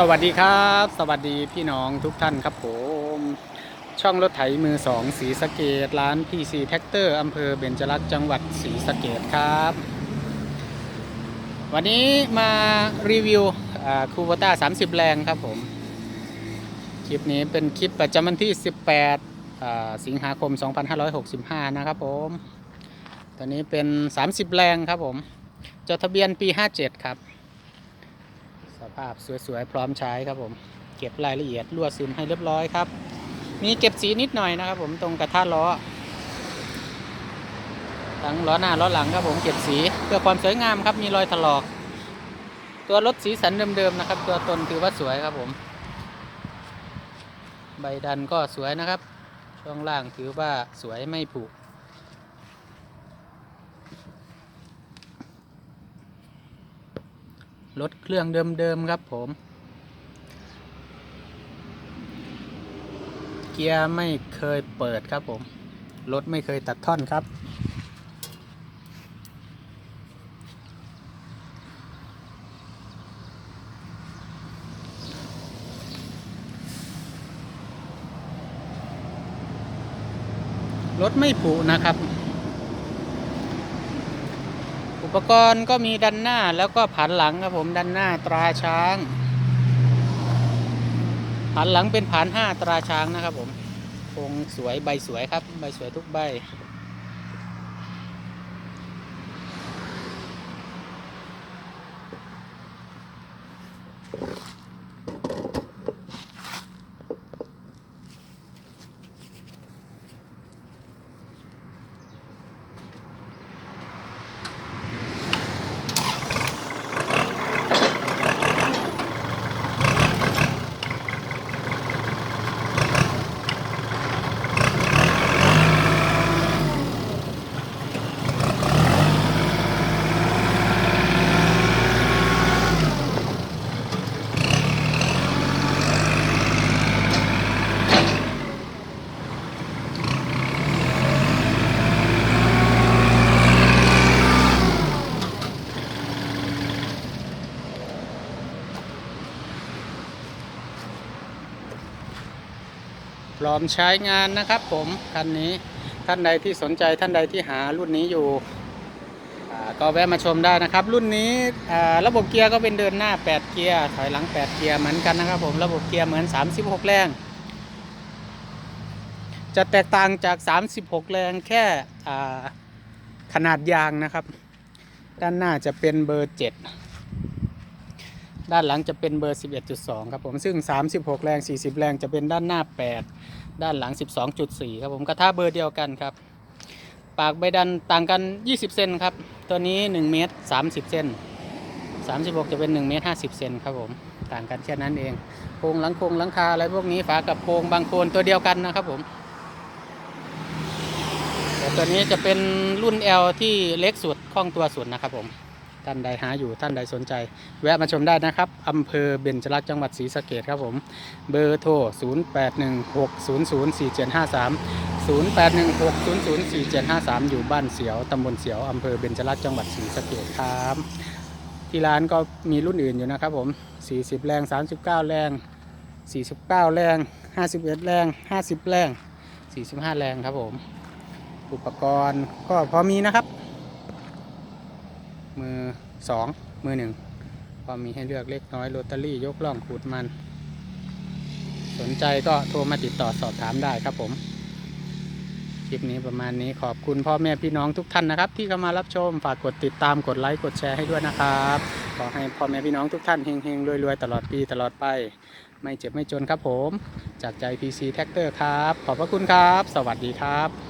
สวัสดีครับ สวัสดีพี่น้องทุกท่านครับผม ช่องรถไถมือสองสีสะเกดร้าน PC แท็กเตอร์อำเภอเบญจรักษ์จังหวัดศรีสะเกดครับ วันนี้มารีวิวคูโบต้า 30 แรงครับผม คลิปนี้เป็นคลิปประจำวันที่ 18 สิงหาคม 2565 นะครับผม ตอนนี้เป็น 30 แรงครับผม จดทะเบียนปี 57 ครับ ภาพสวยๆ พร้อมใช้ครับผม เก็บรายละเอียดลวดซึมให้เรียบร้อยครับ มีเก็บสีนิดหน่อยนะครับ ผมตรงกระทะล้อ ทั้งล้อหน้าล้อหลังครับผมเก็บสีเพื่อความสวยงามครับมีรอยถลอก ตัวรถสีสันเดิมๆนะครับ ตัวตนถือว่าสวยครับผม ใบดันก็สวยนะครับ ช่วงล่างถือว่าสวยไม่ผุ รถเครื่องเดิมๆครับผม เกียร์ไม่เคยเปิดครับผม รถไม่เคยตัดท่อนครับ รถไม่ผุนะครับ ปกรณ์ก็มีดันหน้าแล้วก็ผันหลังครับผมดันหน้าตราช้างผันหลังเป็นผันห้าตราช้างนะครับผมคงสวยใบสวยครับ ใบสวยทุกใบ ร้อมใช้งานนะครับ ผมคันนี้ท่านใดที่สนใจท่านใดที่หารุ่นนี้อยู่ก็แวะมาชมได้นะครับ รุ่นนี้ระบบเกียร์ก็เป็นเดินหน้า 8 เกียร์ถอยหลัง 8 เกียร์เหมือนกันนะครับ ผมระบบเกียร์เหมือน 36 แรง จะแตกต่างจาก 36 แรงแค่ขนาดยางนะครับ ด้านหน้าจะเป็นเบอร์ 7 ด้านหลังจะเป็นเบอร์ 11.2 ครับผมซึ่ง 36 แรง 40 แรงจะเป็นด้านหน้า 8 ด้านหลัง 12.4 ครับผมกระทะเบอร์เดียวกันครับ ปากใบดันต่างกัน 20 เซนครับ ตัวนี้ 1 เมตร 30 เซน36 จะเป็น 1 เมตร 50 เซนครับผมต่างกันแค่นั้นเองโครงหลังโครงหลังคาอะไรพวกนี้ฝากับโครงบางโครงตัวเดียวกันนะครับผมแต่ตัวนี้จะเป็นรุ่น L ที่เล็กสุดคล่องตัวสุดนะครับผม ท่านใดหาอยู่ท่านใดสนใจ แวะมาชมได้นะครับอำเภอเบญจรักษ์จังหวัดศรีสะเกดครับผม เบอร์โทร 0816004753 0816004753 อยู่บ้านเสียวตำบลเสียวอำเภอเบญจรักษ์จังหวัดศรีสะเกดครับที่ร้านก็มีรุ่นอื่นอยู่นะครับผม 40 แรง 39 แรง 49 แรง 51 แรง 50 แรง 45 แรงครับผม อุปกรณ์ก็พอมีนะครับ มือสองมือหนึ่งก็มีให้เลือกเล็กน้อยโรตารี่ยกล่องขูดมัน สนใจก็โทรมาติดต่อสอบถามได้ครับผมคลิปนี้ประมาณนี้ขอบคุณพ่อแม่พี่น้องทุกท่านนะครับ ที่เข้ามารับชมฝากกดติดตามกดไลค์กดแชร์ให้ด้วยนะครับขอให้พ่อแม่พี่น้องทุกท่านเฮงๆรวยๆตลอดปีตลอดไป ไม่เจ็บไม่จนครับผม จากใจ PC Tractor ครับ ขอบพระคุณครับ สวัสดีครับ